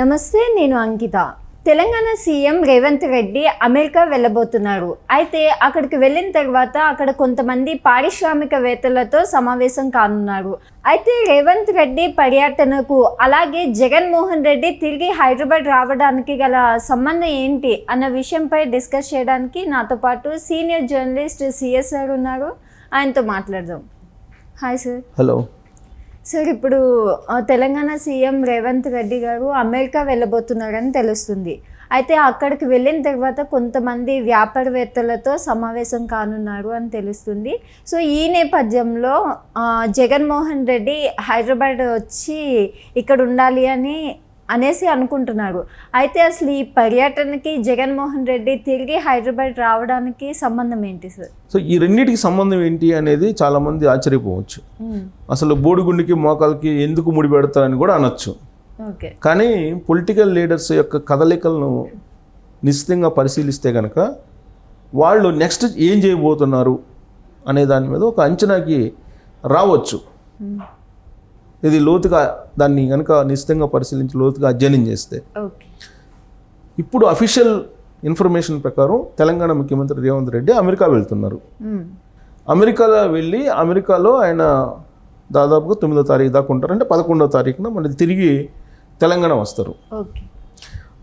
నమస్తే నేను Ankita. Telangana CM Revanth Reddy America వెళ్ళబోతున్నారు. అయితే అక్కడికి వెళ్ళిన తర్వాత అక్కడ కొంతమంది పారిశ్రామికవేత్తలతో సమావేశం కానున్నారు. అయితే రేవంత్ రెడ్డి పర్యటనకు అలాగే జగన్మోహన్ రెడ్డి తిరిగి హైదరాబాద్ రావడానికి గల సంబంధం ఏంటి అన్న విషయంపై డిస్కస్ చేయడానికి నాతో పాటు సీనియర్ జర్నలిస్ట్ సిఎస్ సార్ ఉన్నారు. ఆయనతో మాట్లాడదాం. Hi sir. హలో. సార్ ఇప్పుడు తెలంగాణ సీఎం రేవంత్ రెడ్డి గారు అమెరికా వెళ్ళబోతున్నారని తెలుస్తుంది. అయితే అక్కడికి వెళ్ళిన తర్వాత కొంతమంది వ్యాపారవేత్తలతో సమావేశం కానున్నారు అని తెలుస్తుంది. సో ఈ నేపథ్యంలో జగన్మోహన్ రెడ్డి హైదరాబాద్ వచ్చి ఇక్కడ ఉండాలి అని అనేసి అనుకుంటున్నారు. అయితే అసలు ఈ పర్యటనకి జగన్మోహన్ రెడ్డి తిరిగి హైదరాబాద్ రావడానికి సంబంధం ఏంటి సార్? సో ఈ రెండింటికి సంబంధం ఏంటి అనేది చాలామంది ఆశ్చర్యపోవచ్చు. అసలు బోడిగుండికి మోకాలకి ఎందుకు ముడి పెడతారని కూడా అనొచ్చు. కానీ పొలిటికల్ లీడర్స్ యొక్క కదలికలను నిశ్చితంగా పరిశీలిస్తే కనుక వాళ్ళు నెక్స్ట్ ఏం చేయబోతున్నారు అనే దాని మీద ఒక అంచనాకి రావచ్చు. ఇది లోతుగా దాన్ని కనుక నిశ్చితంగా పరిశీలించి లోతుగా అధ్యయనం చేస్తే ఇప్పుడు అఫీషియల్ ఇన్ఫర్మేషన్ ప్రకారం తెలంగాణ ముఖ్యమంత్రి రేవంత్ రెడ్డి అమెరికా వెళ్తున్నారు. అమెరికాలో వెళ్ళి అమెరికాలో ఆయన దాదాపుగా తొమ్మిదో తారీఖు దాకా ఉంటారు. అంటే పదకొండో తారీఖున మళ్ళీ తిరిగి తెలంగాణ వస్తారు.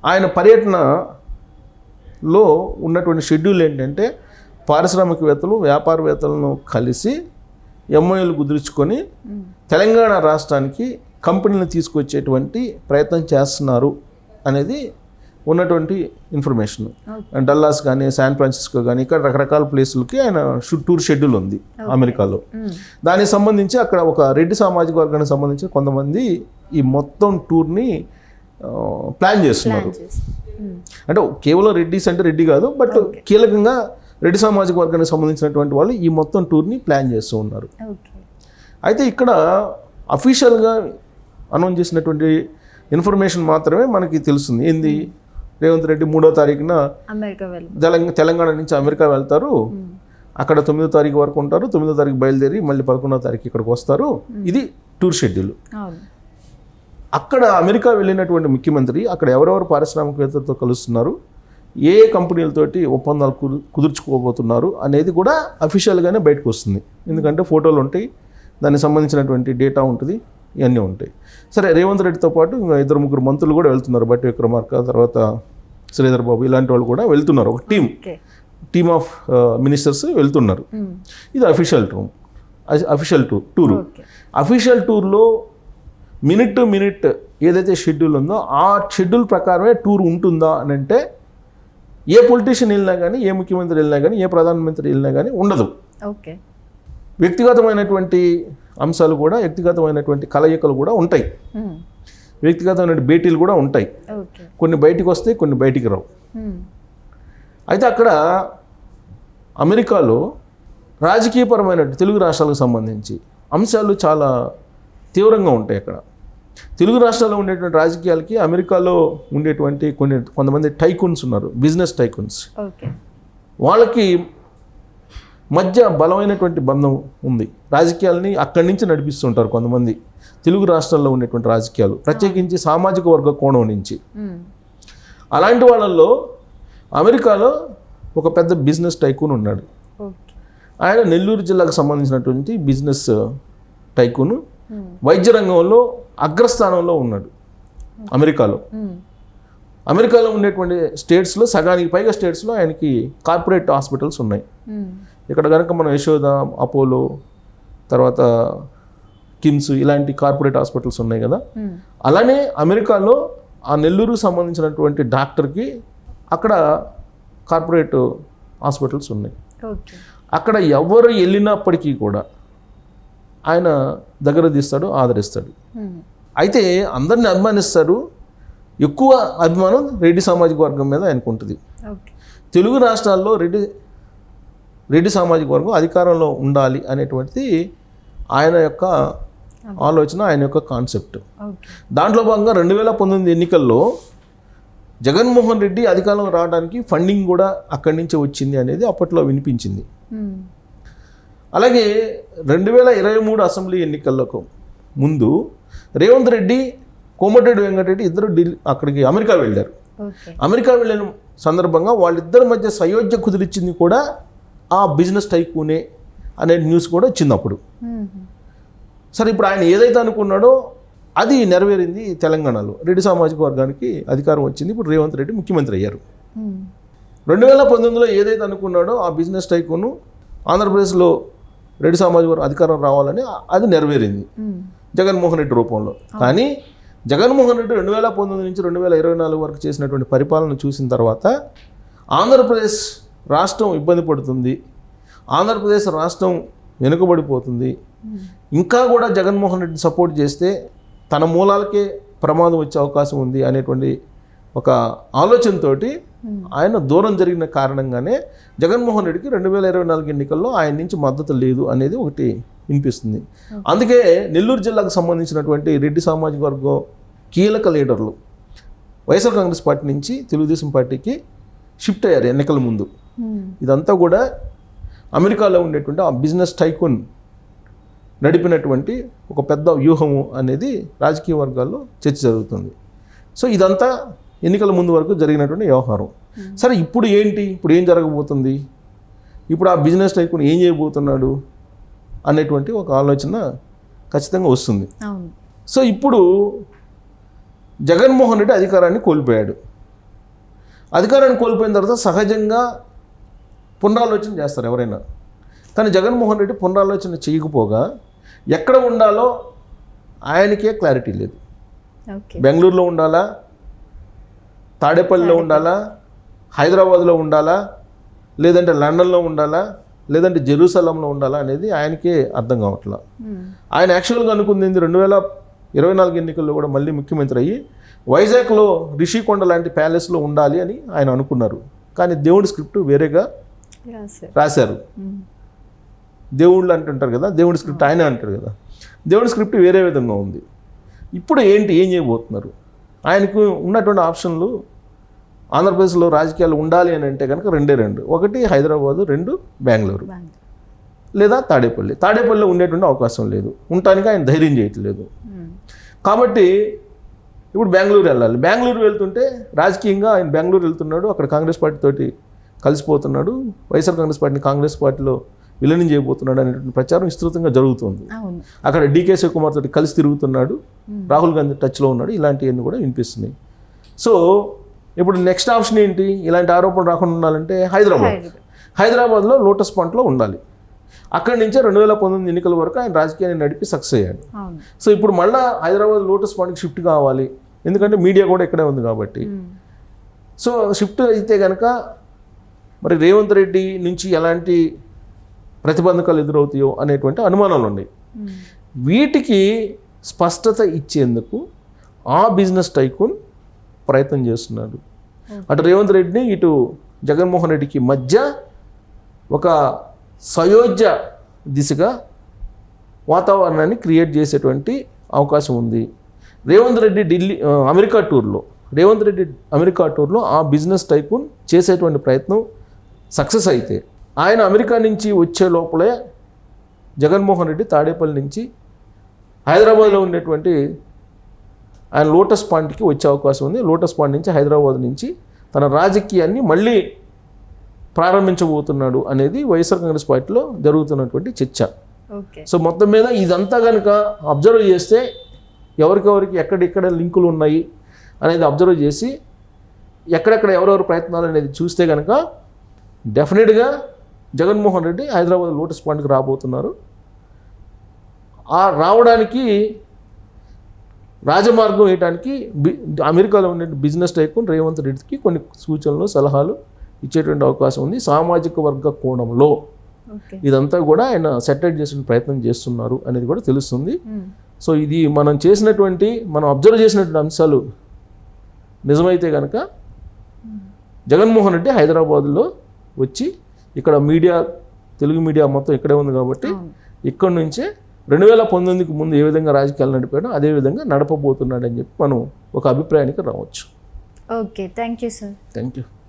ఆయన పర్యటనలో ఉన్నటువంటి షెడ్యూల్ ఏంటంటే పారిశ్రామికవేత్తలు వ్యాపారవేత్తలను కలిసి ఎంఓఏలు కుదుర్చుకొని. తెలంగాణ రాష్ట్రానికి కంపెనీలను తీసుకొచ్చేటువంటి ప్రయత్నం చేస్తున్నారు అనేది ఉన్నటువంటి ఇన్ఫర్మేషన్ డల్లాస్ కానీ శాన్ ఫ్రాన్సిస్కో కానీ ఇక్కడ రకరకాల ప్లేసులకి ఆయన టూర్ షెడ్యూల్ ఉంది అమెరికాలో. దానికి సంబంధించి అక్కడ ఒక రెడ్డి సామాజిక వర్గానికి సంబంధించి కొంతమంది ఈ మొత్తం టూర్ని ప్లాన్ చేస్తున్నారు. అంటే కేవలం రెడ్డిస్ అంటే రెడ్డి కాదు బట్ కీలకంగా రెడ్డి సామాజిక వర్గానికి సంబంధించినటువంటి వాళ్ళు ఈ మొత్తం టూర్ని ప్లాన్ చేస్తూ ఉన్నారు. అయితే ఇక్కడ అఫీషియల్గా అనౌన్స్ చేసినటువంటి ఇన్ఫర్మేషన్ మాత్రమే మనకి తెలుస్తుంది. ఏంది? రేవంత్ రెడ్డి మూడో తారీఖున తెలంగాణ నుంచి అమెరికా వెళ్తారు. అక్కడ తొమ్మిదో తారీఖు వరకు ఉంటారు. తొమ్మిదో తారీఖు బయలుదేరి మళ్ళీ పదకొండో తారీఖు ఇక్కడికి వస్తారు. ఇది టూర్ షెడ్యూల్. అక్కడ అమెరికా వెళ్ళినటువంటి ముఖ్యమంత్రి అక్కడ ఎవరెవరు పారిశ్రామికవేత్తలతో కలుస్తున్నారు? ఏ కంపెనీలతోటి ఒప్పందాలు కుదు- కుదుర్చుకోబోతున్నారు అనేది కూడా అఫీషియల్గానే బయటకు వస్తుంది. ఎందుకంటే ఫోటోలు ఉంటాయి దానికి సంబంధించినటువంటి డేటా ఉంటుంది ఇవన్నీ ఉంటాయి. సరే రేవంత్ రెడ్డితో పాటు ఇంకా ఇద్దరు ముగ్గురు మంత్రులు కూడా వెళ్తున్నారు బట్టి విక్రమార్క తర్వాత శ్రీధర్ బాబు ఇలాంటి వాళ్ళు కూడా వెళ్తున్నారు. ఒక టీం టీమ్ ఆఫ్ మినిస్టర్స్ వెళ్తున్నారు. ఇది official tour official tour. Tour official టూర్లో మినిట్ టు మినిట్ ఏదైతే షెడ్యూల్ ఉందో ఆ షెడ్యూల్ ప్రకారమే టూర్ ఉంటుందా అని అంటే ఏ పొలిటీషియన్ వెళ్ళినా కానీ ఏ ముఖ్యమంత్రి వెళ్ళినా కానీ ఏ ప్రధానమంత్రి వెళ్ళినా కానీ ఉండదు. ఓకే. వ్యక్తిగతమైనటువంటి అంశాలు కూడా వ్యక్తిగతమైనటువంటి కలయికలు కూడా ఉంటాయి. వ్యక్తిగతమైన భేటీలు కూడా ఉంటాయి. కొన్ని బయటికి వస్తాయి కొన్ని బయటికి రావు. అయితే అక్కడ అమెరికాలో రాజకీయపరమైన తెలుగు రాష్ట్రాలకు సంబంధించి అంశాలు చాలా తీవ్రంగా ఉంటాయి అక్కడ. తెలుగు రాష్ట్రాల్లో ఉండేటువంటి రాజకీయాలకి అమెరికాలో ఉండేటువంటి కొన్ని కొంతమంది టైకున్స్ ఉన్నారు బిజినెస్ టైకున్స్. వాళ్ళకి మధ్య బలమైనటువంటి బంధం ఉంది. రాజకీయాలని అక్కడి నుంచి నడిపిస్తుంటారు కొంతమంది. తెలుగు రాష్ట్రాల్లో ఉండేటువంటి రాజకీయాలు ప్రత్యేకించి సామాజిక వర్గ కోణం నుంచి. అలాంటి వాళ్ళల్లో అమెరికాలో ఒక పెద్ద బిజినెస్ టైకూన్ ఉన్నాడు. ఆయన నెల్లూరు జిల్లాకు సంబంధించినటువంటి బిజినెస్ టైకూన్. వైద్య రంగంలో అగ్రస్థానంలో ఉన్నాడు అమెరికాలో. అమెరికాలో ఉండేటువంటి స్టేట్స్లో సగానికి పైగా స్టేట్స్లో ఆయనకి కార్పొరేట్ హాస్పిటల్స్ ఉన్నాయి. ఇక్కడ కనుక మనం యశోద అపోలో తర్వాత కిమ్స్ ఇలాంటి కార్పొరేట్ హాస్పిటల్స్ ఉన్నాయి కదా. అలానే అమెరికాలో ఆ నెల్లూరు సంబంధించినటువంటి డాక్టర్కి అక్కడ కార్పొరేట్ హాస్పిటల్స్ ఉన్నాయి అక్కడ ఎవరు వెళ్ళినప్పటికీ కూడా ఆయన దగ్గర తీస్తాడు ఆదరిస్తాడు. అయితే అందరిని అభిమానిస్తారు. ఎక్కువ అభిమానం రెడ్డి సామాజిక వర్గం మీద ఆయనకు ఉంటుంది. తెలుగు రాష్ట్రాల్లో రెడ్డి రెడ్డి సామాజిక వర్గం అధికారంలో ఉండాలి అనేటువంటిది ఆయన యొక్క ఆలోచన ఆయన యొక్క కాన్సెప్ట్. దాంట్లో భాగంగా రెండు వేల పంతొమ్మిది ఎన్నికల్లో జగన్మోహన్ రెడ్డి అధికారంలో రావడానికి ఫండింగ్ కూడా అక్కడి నుంచే వచ్చింది అనేది అప్పట్లో వినిపించింది. అలాగే రెండు వేల ఇరవై మూడు అసెంబ్లీ ఎన్నికలకు ముందు రేవంత్ రెడ్డి కోమటిరెడ్డి వెంకటరెడ్డి ఇద్దరు ఢిల్లీ అక్కడికి అమెరికా వెళ్ళారు. అమెరికా వెళ్ళిన సందర్భంగా వాళ్ళిద్దరి మధ్య సయోధ్య కుదిరిచ్చింది కూడా ఆ బిజినెస్ టైకూనే అనే న్యూస్ కూడా వచ్చింది అప్పుడు. సరే ఇప్పుడు ఆయన ఏదైతే అనుకున్నాడో అది నెరవేరింది తెలంగాణలో. రెడ్డి సామాజిక వర్గానికి అధికారం వచ్చింది. ఇప్పుడు రేవంత్ రెడ్డి ముఖ్యమంత్రి అయ్యారు. రెండు వేల పంతొమ్మిదిలో ఏదైతే అనుకున్నాడో ఆ బిజినెస్ టైకూను ఆంధ్రప్రదేశ్లో రెడ్డి సామాజిక వర్గం అధికారం రావాలని అది నెరవేరింది. జగన్మోహన్ రెడ్డి రూపంలో. కానీ జగన్మోహన్ రెడ్డి రెండు వేల పంతొమ్మిది నుంచి రెండు వేల ఇరవై నాలుగు వరకు చేసినటువంటి పరిపాలన చూసిన తర్వాత ఆంధ్రప్రదేశ్ రాష్ట్రం ఇబ్బంది పడుతుంది. ఆంధ్రప్రదేశ్ రాష్ట్రం వెనుకబడిపోతుంది. ఇంకా కూడా జగన్మోహన్ రెడ్డి సపోర్ట్ చేస్తే తన మూలాలకే ప్రమాదం వచ్చే అవకాశం ఉంది అనేటువంటి ఒక ఆలోచనతోటి ఆయన దూరం జరిగిన కారణంగానే జగన్మోహన్ రెడ్డికి రెండు వేల ఇరవై నాలుగు ఎన్నికల్లో ఆయన నుంచి మద్దతు లేదు అనేది ఒకటి వినిపిస్తుంది. అందుకే నెల్లూరు జిల్లాకు సంబంధించినటువంటి రెడ్డి సామాజిక వర్గం కీలక లీడర్లు వైఎస్ఆర్ కాంగ్రెస్ పార్టీ నుంచి తెలుగుదేశం పార్టీకి షిఫ్ట్ అయ్యారు ఎన్నికల ముందు. మ్మ్. ఇదంతా కూడా అమెరికాలో ఉండేటువంటి ఆ బిజినెస్ టైకూన్ నడిపినటువంటి ఒక పెద్ద వ్యూహము అనేది రాజకీయ వర్గాల్లో చర్చ జరుగుతుంది. సో ఇదంతా ఎన్నికల ముందు వరకు జరిగినటువంటి వ్యవహారం. సరే ఇప్పుడు ఏంటి? ఇప్పుడు ఏం జరగబోతుంది? ఇప్పుడు ఆ బిజినెస్ టైకూన్ ఏం చేయబోతున్నాడు? అనేటువంటి ఒక ఆలోచన ఖచ్చితంగా వస్తుంది. సో ఇప్పుడు జగన్మోహన్ రెడ్డి అధికారాన్ని కోల్పోయాడు. అధికారాన్ని కోల్పోయిన తర్వాత సహజంగా పునరాలోచన చేస్తారు ఎవరైనా. కానీ జగన్మోహన్ రెడ్డి పునరాలోచన చేయకపోగా ఎక్కడ ఉండాలో ఆయనకే క్లారిటీ లేదు. బెంగళూరులో ఉండాలా? తాడేపల్లిలో ఉండాలా? హైదరాబాద్లో ఉండాలా? లేదంటే లండన్లో ఉండాలా? లేదంటే జెరూసలంలో ఉండాలా అనేది ఆయనకే అర్థం కావట్లా. ఆయన యాక్చువల్గా అనుకుంది రెండు వేల ఇరవై నాలుగు ఎన్నికల్లో కూడా మళ్ళీ ముఖ్యమంత్రి అయ్యి వైజాగ్లో రిషికొండ లాంటి ప్యాలెస్లో ఉండాలి అని ఆయన అనుకున్నారు. కానీ దేవుడి స్క్రిప్ట్ వేరేగా రాశారు. దేవుళ్ళు అంటుంటారు కదా దేవుడి స్క్రిప్ట్ ఆయన అంటారు కదా. దేవుడి స్క్రిప్ట్ వేరే విధంగా ఉంది. ఇప్పుడు ఏంటి ఏం చేయబోతున్నారు? ఆయనకు ఉన్నటువంటి ఆప్షన్లు ఆంధ్రప్రదేశ్లో రాజకీయాలు ఉండాలి అని అంటే కనుక రెండే రెండు. ఒకటి హైదరాబాదు రెండు బెంగళూరు. లేదా తాడేపల్లి. తాడేపల్లిలో ఉండేటువంటి అవకాశం లేదు. ఉండటానికి ఆయన ధైర్యం చేయట్లేదు. కాబట్టి ఇప్పుడు బెంగళూరు వెళ్ళాలి. బెంగళూరు వెళ్తుంటే రాజకీయంగా ఆయన బెంగళూరు వెళ్తున్నాడు. అక్కడ కాంగ్రెస్ పార్టీ తోటి కలిసిపోతున్నాడు. వైఎస్ఆర్ కాంగ్రెస్ పార్టీని కాంగ్రెస్ పార్టీలో విలీనం చేయబోతున్నాడు అనేటువంటి ప్రచారం విస్తృతంగా జరుగుతుంది. అక్కడ డీకే శివకుమార్ తోటి కలిసి తిరుగుతున్నాడు. రాహుల్ గాంధీ టచ్లో ఉన్నాడు. ఇలాంటివన్నీ కూడా వినిపిస్తున్నాయి. సో ఇప్పుడు నెక్స్ట్ ఆప్షన్ ఏంటి? ఇలాంటి ఆరోపణలు రాకుండా ఉండాలంటే హైదరాబాద్. హైదరాబాద్. హైదరాబాద్లో లోటస్ పాయింట్లో ఉండాలి. అక్కడి నుంచే రెండు వేల పంతొమ్మిది ఎన్నికల వరకు ఆయన రాజకీయాన్ని నడిపి సక్సెస్ అయ్యాడు. సో ఇప్పుడు మళ్ళా హైదరాబాద్ లోటస్ పాయింట్కి షిఫ్ట్ కావాలి. ఎందుకంటే మీడియా కూడా ఇక్కడే ఉంది కాబట్టి. సో షిఫ్ట్ అయితే కనుక మరి రేవంత్ రెడ్డి నుంచి ఎలాంటి ప్రతిబంధకాలు ఎదురవుతాయో అనేటువంటి అనుమానాలు ఉన్నాయి. వీటికి స్పష్టత ఇచ్చేందుకు ఆ బిజినెస్ టైకూన్ ప్రయత్నం చేస్తున్నాడు. అటు రేవంత్ రెడ్డిని ఇటు జగన్మోహన్ రెడ్డికి మధ్య ఒక సయోధ్య దిశగా వాతావరణాన్ని క్రియేట్ చేసేటువంటి అవకాశం ఉంది. రేవంత్ రెడ్డి ఢిల్లీ అమెరికా టూర్లో రేవంత్ రెడ్డి అమెరికా టూర్లో ఆ బిజినెస్ టైకూన్ చేసేటువంటి ప్రయత్నం సక్సెస్ అయితే ఆయన అమెరికా నుంచి వచ్చే లోపలే జగన్మోహన్ రెడ్డి తాడేపల్లి నుంచి హైదరాబాద్లో ఉండేటువంటి ఆయన లోటస్ పాయింట్కి వచ్చే అవకాశం ఉంది. లోటస్ పాయింట్ నుంచి హైదరాబాద్ నుంచి తన రాజకీయాన్ని మళ్ళీ ప్రారంభించబోతున్నాడు అనేది వైఎస్ఆర్ కాంగ్రెస్ పార్టీలో జరుగుతున్నటువంటి చర్చ. సో మొత్తం మీద ఇదంతా కనుక అబ్జర్వ్ చేస్తే ఎవరికెవరికి ఎక్కడెక్కడ లింకులు ఉన్నాయి అనేది అబ్జర్వ్ చేసి ఎక్కడెక్కడ ఎవరెవరు ప్రయత్నాలు అనేది చూస్తే కనుక డెఫినెట్గా జగన్మోహన్ రెడ్డి హైదరాబాద్ లోటస్ పాయింట్కి రాబోతున్నారు. ఆ రావడానికి రాజమార్గం వేయడానికి బి అమెరికాలో ఉండే బిజినెస్ టైకూన్ రేవంత్ రెడ్డికి కొన్ని సూచనలు సలహాలు ఇచ్చేటువంటి అవకాశం ఉంది సామాజిక వర్గ కోణంలో. ఇదంతా కూడా ఆయన సెటిల్ చేసిన ప్రయత్నం చేస్తున్నారు అనేది కూడా తెలుస్తుంది. సో ఇది మనం చేసినటువంటి మనం అబ్జర్వ్ చేసినటువంటి అంశాలు నిజమైతే కనుక జగన్మోహన్ రెడ్డి హైదరాబాద్లో వచ్చి ఇక్కడ మీడియా తెలుగు మీడియా మొత్తం ఇక్కడే ఉంది కాబట్టి ఇక్కడ నుంచే రెండు వేల పంతొమ్మిదికి ముందు ఏ విధంగా రాజకీయాలు నడిపాడో అదే విధంగా నడపబోతున్నాడని చెప్పి మనం ఒక అభిప్రాయానికి రావచ్చు. Okay thank you sir. Thank you.